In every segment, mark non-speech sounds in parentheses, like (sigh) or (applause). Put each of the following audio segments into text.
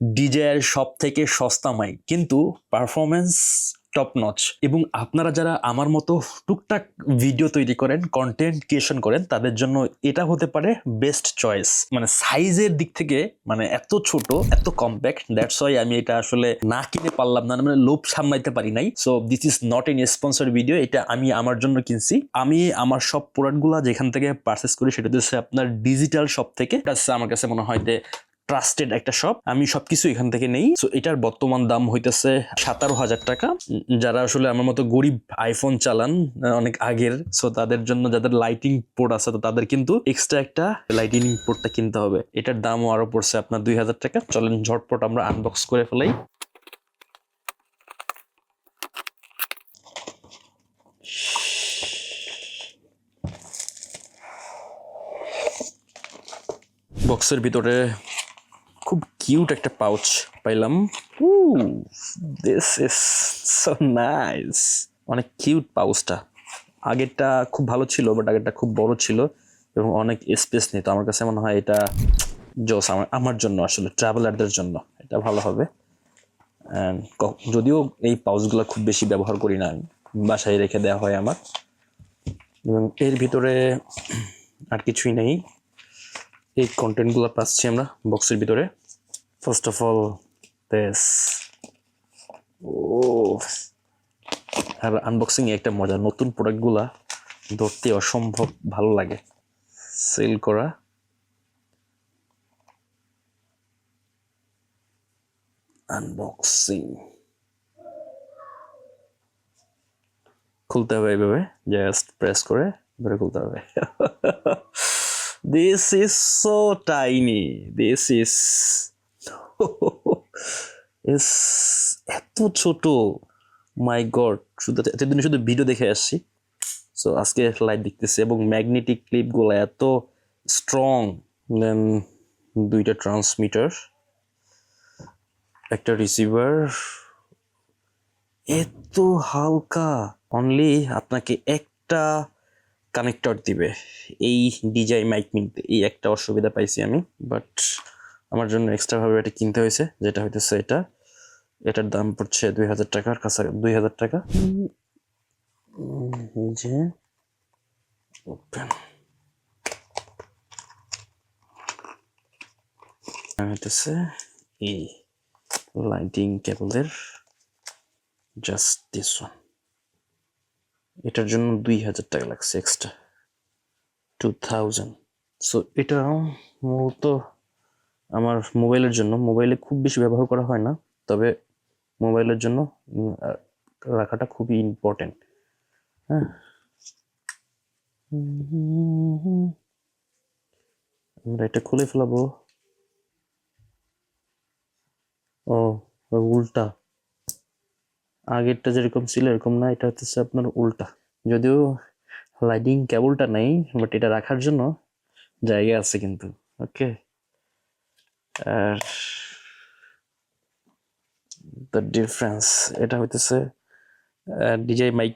ডিজের সব থেকে সস্তা মাইক কিন্তু পারফরমেন্স টপ নচ এবং আপনারা যারা আমার মতো টুকটাক ভিডিও তৈরি করেন কন্টেন্ট ক্রিয়েশন করেন, তাদের জন্য এটা হতে পারে বেস্ট চয়েস মানে সাইজের দিক থেকে মানে এত ছোট, এত কম্প্যাক্ট দ্যাটস ওয়াই আমি এটা আসলে না কিনে পারলাম না মানে লোভ সামলাইতে পারি নাই। So this is not an sponsor video এটা আমি আমার জন্য কিনছি। আমি আমার সব প্রোডাক্টগুলো যেখান থেকে পারচেস করি সেটা হচ্ছে আপনার ডিজিটাল শপ থেকে। আমার কাছে মনে হয় যে ট্রাস্টেড একটা শপ আমি সবকিছু এখান থেকে নেই। সো এটার বর্তমান দাম হইতেছে সাতারো হাজার টাকা। যারা আসলে আমার মতো গরিব আইফোন চালান অনেক আগের সো তাদের জন্য যাদের লাইটিং পোর্ট আছে, তো তাদের কিন্তু এক্সট্রা একটা লাইটিং পোর্টটা কিনতে হবে। এটার দামও আরও পড়ছে আপনার দুই হাজার টাকা। চলেন, ঝটপট আমরা আনবক্স করে ফেলাই। বক্সের ভিতরে খুব কিউট একটা পাউচ পাইলাম। Ooh this is so nice অনেক কিউট পাউচটা আগেরটা খুব ভালো ছিল বাট আগেরটা খুব বড় ছিল এবং অনেক স্পেস নিত আমার কাছে মনে হয় এটা জোস আমার আমার জন্য আসলে ট্রাভেলারদের জন্য। এটা ভালো হবে। যদিও এই পাউচগুলো খুব বেশি ব্যবহার করি না আমি। বাসায় রেখে দেওয়া হয় আমার। এবং এর ভিতরে আর কিছুই নেই। এই কন্টেন্টগুলো পাচ্ছি আমরা বক্সের ভিতরে। First of all this our unboxing একটা মজা নতুন প্রোডাক্টগুলা ধরতে অসম্ভব ভালো লাগে। সেল করা। আনবক্সিং খুলতে হবে এইভাবে জাস্ট প্রেস করে ধরে খুলতে হবে। (laughs) This is so tiny this is is এত ছোট। মাই গড শুধু এতদিন শুধু ভিডিও দেখে আসছি। সো আজকে লাইভ দেখতেছি এবং ম্যাগনেটিক ক্লিপগুলো এত স্ট্রং দেন দুইটা ট্রান্সমিটার একটা রিসিভার এত হালকা। অনলি আপনাকে একটা কানেক্টর দিবে। এই ডিজাই মাইক মিনতে এই একটা অসুবিধা পাইছি আমি বাট আমার জন্য এক্সট্রা ভাবে এটা কিনতে হয়েছে, যেটা হইতেছে এটা। এটার দাম পড়ছে দুই হাজার টাকার কাছা দুই হাজার টাকা। যে ওপেন হইতেছে এই লাইটিং কেবলের জাস্ট দিস ওয়ান এটার জন্য দুই হাজার টাকা লাগছে এক্সট্রা টু থাউজেন্ড সো এটা মূলত আমার মোবাইলের জন্য। মোবাইলে খুব বেশি ব্যবহার করা হয় না, তবে মোবাইলের জন্য রাখাটা খুবই ইম্পর্টেন্ট হ্যাঁ। আমরা এটা খুলে ফেলাবো। ও, উল্টা। আগেরটা যেরকম ছিল, এরকম না, এটা হচ্ছে আপনার উল্টা। যদিও লাইটিং কেবলটা নেই বাট এটা রাখার জন্য জায়গা আছে কিন্তু ওকে আর দ্য ডিফারেন্স এটা হইতেছে ডিজাই মাইক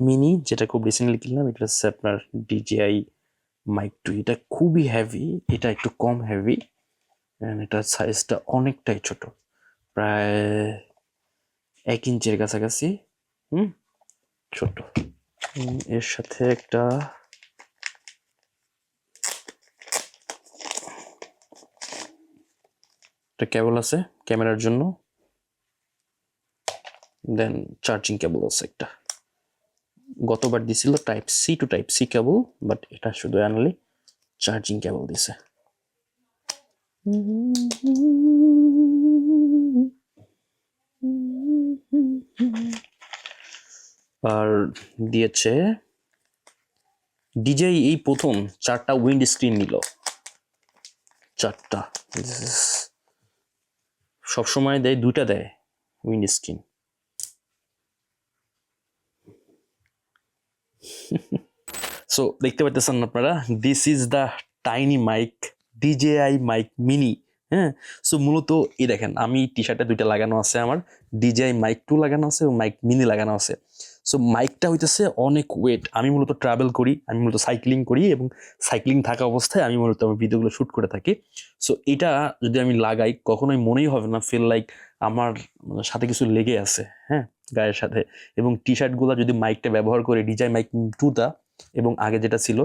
মিনি যেটা খুব রিসেন্টলি কিনলাম, এটা হচ্ছে আপনার ডিজিআই মাইক টু এটা খুবই হেভি এটা একটু কম হেভি এটার সাইজটা অনেকটাই ছোট। প্রায় এক ইঞ্চের কাছাকাছি হুম ছোট এর সাথে একটা একটা কেবল আছে ক্যামেরার জন্য দেন চার্জিং কেবল আছে একটা গতবার দিছিল type C to type C cable but এটা শুধু আনলি চার্জিং কেবল দিছে আর দিয়েছে ডিজেই এই প্রথম চারটা উইন্ড স্ক্রিন নিল। চারটা। সব সময় দেয়, দুইটা দেয় উইন্ড স্ক্রিন সো দেখতে পাইতেছেন আপনারা this is the tiny mic DJI mic mini হ্যাঁ? সো মূলত এই দেখেন, আমি টি শার্টে দুইটা লাগানো আছে আমার ডিজেআই মাইক টু লাগানো আছে এবং মাইক মিনি লাগানো আছে। সো মাইকটা হইতেছে অনেক ওয়েট আমি মূলত ট্রাভেল করি, আমি মূলত সাইক্লিং করি এবং সাইক্লিং থাকা অবস্থায় আমি মূলত আমার ভিডিওগুলো শ্যুট করে থাকি। সো এটা যদি আমি লাগাই, কখনোই মনেই হবে না ফিল লাইক আমার সাথে কিছু লেগে আছে হ্যাঁ? গায়ের সাথে। এবং টি শার্টগুলো যদি মাইকটা ব্যবহার করে ডিজাই মাইক টুটা এবং আগে যেটা ছিল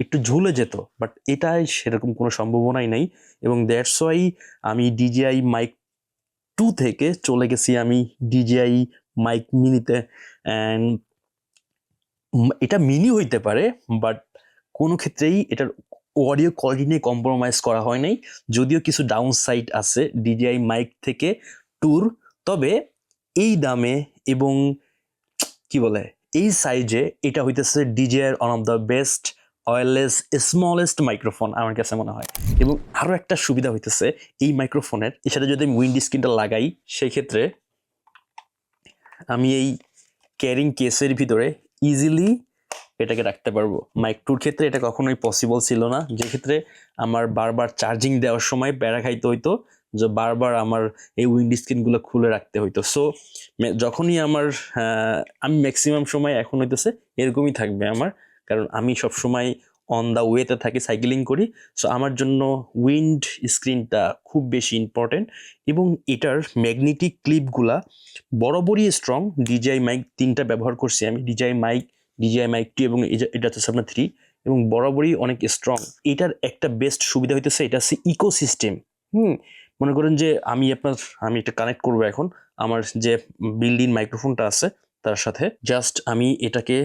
একটু ঝুলে যেত বাট এটাই সেরকম কোনো সম্ভাবনাই নেই এবং দ্যাটস ওয়াই আমি ডিজিআই মাইক টু থেকে চলে গেছি আমি ডিজিআই মাইক মিনিতে অ্যান্ড এটা মিনি হইতে পারে বাট কোনো ক্ষেত্রেই এটার অডিও কোয়ালিটি নিয়ে কম্প্রোমাইজ করা হয় নাই। যদিও কিছু ডাউন সাইড আছে ডিজিআই মাইক থেকে ট্যুর তবে এই দামে এবং কি বলে, এই সাইজে এটা হইতেছে ডিজিআইয়ের one of the best wireless smallest microphone আমার কাছে মনে হয়। এবং আরও একটা সুবিধা হইতেছে, এই মাইক্রোফোনের এর সাথে যদি আমি উইন্ড স্ক্রিনটা লাগাই সেই ক্ষেত্রে আমি এই ক্যারিং কেসের ভিতরে ইজিলি এটাকে রাখতে পারব। মাইক টুর ক্ষেত্রে এটা কখনোই পসিবল ছিল না। যে ক্ষেত্রে আমার বারবার চার্জিং দেওয়ার সময় প্যারা খাইতে হইতো, যে বারবার আমার এই উইন্ড স্ক্রিনগুলো খুলে রাখতে হইতো। সো যখনই আমার আমি ম্যাক্সিমাম সময় এখন হইতেছে, এরকমই থাকবে আমার। কারণ আমি সব সময় অন দ্য ওয়েতে থাকি সাইকেলিং করি। সো আমার জন্য উইন্ড স্ক্রিনটা খুব বেশি ইম্পর্টেন্ট এবং এটার ম্যাগনেটিক ক্লিপগুলা বরাবরই স্ট্রং ডিজিআই মাইক তিনটা ব্যবহার করছি আমি। DJI mic DJI mic two এবং এটা হচ্ছে আপনার থ্রি এবং বরাবরই অনেক স্ট্রং এটার একটা বেস্ট সুবিধা হইতেছে, এটা হচ্ছে ইকোসিস্টেম হুম, মনে করেন যে আমি আপনার, আমি এটা কানেক্ট করব এখন। আমার যে বিল্ডিং মাইক্রোফোনটা আছে, তার সাথে। জাস্ট আমি এটাকে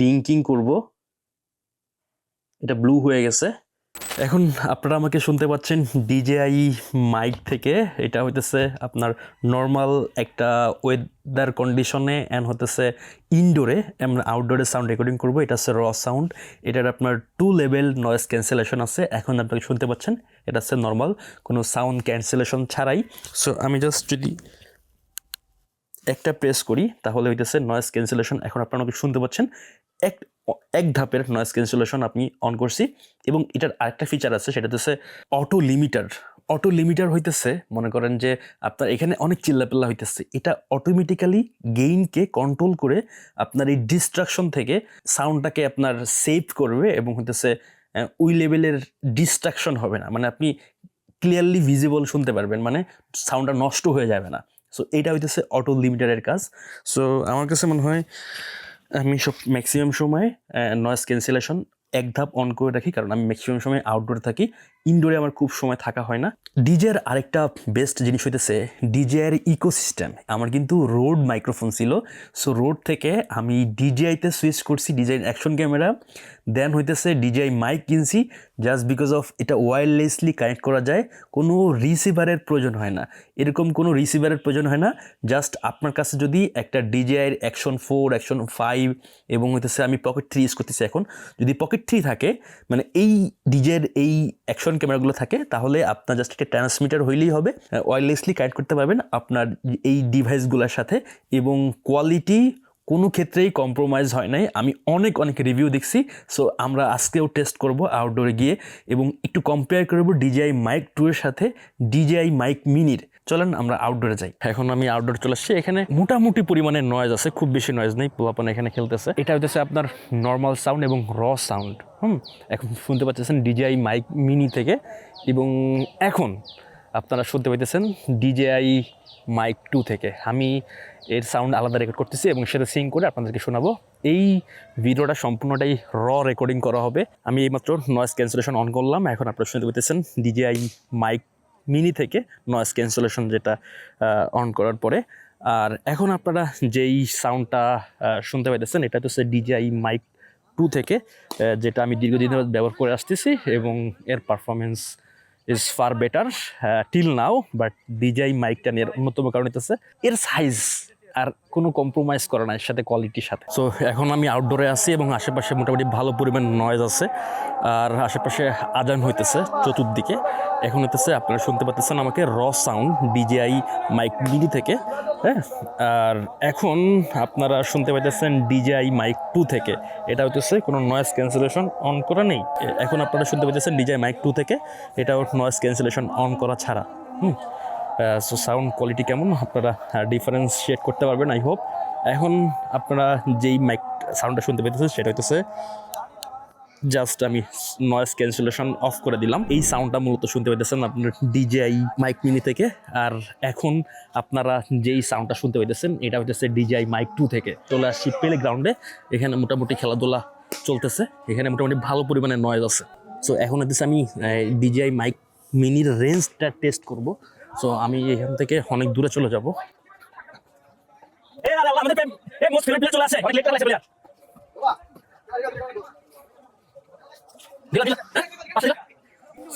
লিঙ্কিং করব। এটা ব্লু হয়ে গেছে। এখন আপনারা আমাকে শুনতে পাচ্ছেন ডিজেআই মাইক থেকে। এটা হইতেছে আপনার নর্মাল একটা ওয়েদার কন্ডিশনে অ্যান্ড হতেছে ইনডোরে আমরা আউটডোরে সাউন্ড রেকর্ডিং করব। এটা হচ্ছে র সাউন্ড এটার আপনার টু লেভেল নয়েজ ক্যান্সেলেশন আছে। এখন আপনাকে শুনতে পাচ্ছেন, এটা হচ্ছে নর্মাল কোনো সাউন্ড ক্যান্সেলেশন ছাড়াই। সো আমি জাস্ট যদি একটা প্রেস করি, তাহলে হইতেছে নয়েজ ক্যান্সেলেশন এখন আপনারা আমাকে শুনতে পাচ্ছেন, এক এক ধাপের নয়েজ ক্যান্সেলেশন আপনি অন করছি এবং এটার আরেকটা ফিচার আছে, সেটা হচ্ছে অটো লিমিটার অটো লিমিটার হইতেছে, মনে করেন যে আপনার এখানে অনেক চিল্লাপাল্লা হইতেছে। এটা অটোমেটিক্যালি গেইনকে কন্ট্রোল করে আপনার এই ডিস্ট্রাকশন থেকে সাউন্ডটাকে আপনার সেভ করবে এবং হইতেছে ওই লেভেলের ডিস্ট্রাকশন হবে না। মানে আপনি ক্লিয়ারলি ভিজিবল শুনতে পারবেন মানে সাউন্ডটা নষ্ট হয়ে যাবে না। সো এটা হইতেছে অটো লিমিটারের কাজ। সো আমার কাছে মনে হয়, আমি সব ম্যাক্সিমাম সময় নয়েস ক্যান্সেলেশন এক ধাপ অন করে রাখি, কারণ আমি ম্যাক্সিমাম সময় আউটডোরে থাকি। ইনডোরে আমার খুব সময় থাকা হয় না। ডিজের আরেকটা বেস্ট জিনিস হইতেছে ডিজের ইকোসিস্টেম আমার কিন্তু রোড মাইক্রোফোন ছিল। সো রোড থেকে আমি ডিজিআইতে সুইচ করছি ডিজাইন অ্যাকশন ক্যামেরা দেন হইতেছে ডিজিআই মাইক কিনছি। জাস্ট বিকজ অফ এটা ওয়্যারলেসলি কানেক্ট করা যায়। কোনো রিসিভারের প্রয়োজন হয় না। এরকম কোনো রিসিভারের প্রয়োজন হয় না। জাস্ট আপনার কাছে যদি একটা ডিজিআইয়ের অ্যাকশন ফোর অ্যাকশন ফাইভ এবং হইতেছে আমি পকেট থ্রি ইউজ করতেছি এখন। যদি পকেট থ্রি থাকে মানে এই ডিজের এই অ্যাকশন ক্যামেরাগুলো থাকে, তাহলে আপনার জাস্ট একটা ট্রান্সমিটার হইলেই হবে। ওয়্যারলেসলি কানেক্ট করতে পারবেন আপনার এই ডিভাইসগুলোর সাথে এবং কোয়ালিটি কোনো ক্ষেত্রেই কম্প্রোমাইজ হয় নাই। আমি অনেক অনেক রিভিউ দেখছি সো আমরা আজকেও টেস্ট করব আউটডোরে গিয়ে এবং একটু কম্পেয়ার করব ডিজিআই মাইক টু এর সাথে ডিজিআই মাইক মিনির চলেন আমরা আউটডোরে যাই। এখন আমি আউটডোর চলে আসছি। এখানে মোটামুটি পরিমাণে নয়েজ আছে, খুব বেশি নয়েজ নেই, পোলাপান এখানে খেলতেছে। এটা হচ্ছে আপনার নর্মাল সাউন্ড এবং র সাউন্ড হুম? এখন শুনতে পাচ্ছেন ডিজিআই মাইক মিনি থেকে। এবং এখন আপনারা শুনতে পাইতেছেন ডিজেআই মাইক টু থেকে। আমি এর সাউন্ড আলাদা রেকর্ড করতেছি এবং সেটা সিং করে আপনাদেরকে শোনাবো। এই ভিডিওটা সম্পূর্ণটাই র রেকর্ডিং করা হবে। আমি এইমাত্র নয়েজ ক্যান্সেলেশন অন করলাম। এখন আপনারা শুনতে পাইতেছেন ডিজেআই মাইক মিনি থেকে নয়েস ক্যান্সেলেশন যেটা অন করার পরে। আর এখন আপনারা যেই সাউন্ডটা শুনতে পাইতেছেন, এটা হচ্ছে ডিজিআই মাইক টু থেকে যেটা আমি দীর্ঘদিন ধরে ব্যবহার করে আসতেছি এবং এর performance is far better till now but DJI মাইকটা নিয়ে অন্যতম কারণ হচ্ছে এর সাইজ আর কোনো কম্প্রোমাইজ করে না এর সাথে কোয়ালিটির সাথে। সো এখন আমি আউটডোরে আছি এবং আশেপাশে মোটামুটি ভালো পরিমাণ নয়েজ আছে। আর আশেপাশে আজান হইতেছে চতুর্দিকে। এখন হইতেছে আপনারা শুনতে পাচ্ছেন আমাকে র সাউন্ড ডিজিআই মাইক মিনি থেকে হ্যাঁ? আর এখন আপনারা শুনতে পাইতেছেন ডিজিআই মাইক টু থেকে। এটা হইতেছে কোনো নয়েজ ক্যান্সেলেশন অন করা নেই। এখন আপনারা শুনতে পাইতেছেন ডিজিআই মাইক টু থেকে। এটাও নয়েজ ক্যান্সেলেশন অন করা ছাড়া। হুম? সো সাউন্ড কোয়ালিটি কেমন? আপনারা ডিফারেন্সিয়েট করতে পারবেন আই হোপ এখন আপনারা যেই মাইক সাউন্ডটা শুনতে পেতেছেন, সেটা হইতেছে জাস্ট আমি নয়েজ ক্যান্সেলেশন অফ করে দিলাম। এই সাউন্ডটা মূলত শুনতে পেতেছেন আপনার ডিজিআই মাইক মিনি থেকে। আর এখন আপনারা যেই সাউন্ডটা শুনতে পেতেছেন, এটা হইতেছে ডিজিআই মাইক টু থেকে। চলে আসছি প্লে গ্রাউন্ডে এখানে মোটামুটি খেলাধুলা চলতেছে। এখানে মোটামুটি ভালো পরিমাণে নয়েজ আছে। সো এখন হচ্ছে আমি ডিজিআই মাইক মিনির রেঞ্জটা টেস্ট করব। সো আমি এখান থেকে অনেক দূরে চলে যাব।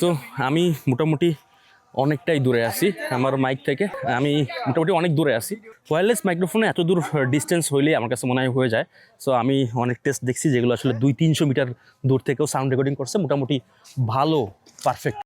সো আমি মোটামুটি অনেকটাই দূরে আছি আমার মাইক থেকে। আমি মোটামুটি অনেক দূরে আছি। ওয়্যারলেস মাইক্রোফোনে এত দূর ডিস্টেন্স হইলেই আমার কাছে মনে হয় হয়ে যায়। সো আমি অনেক টেস্ট দেখছি যেগুলো আসলে দুই তিনশো মিটার দূর থেকেও সাউন্ড রেকর্ডিং করছে। মোটামুটি ভালো পারফেক্ট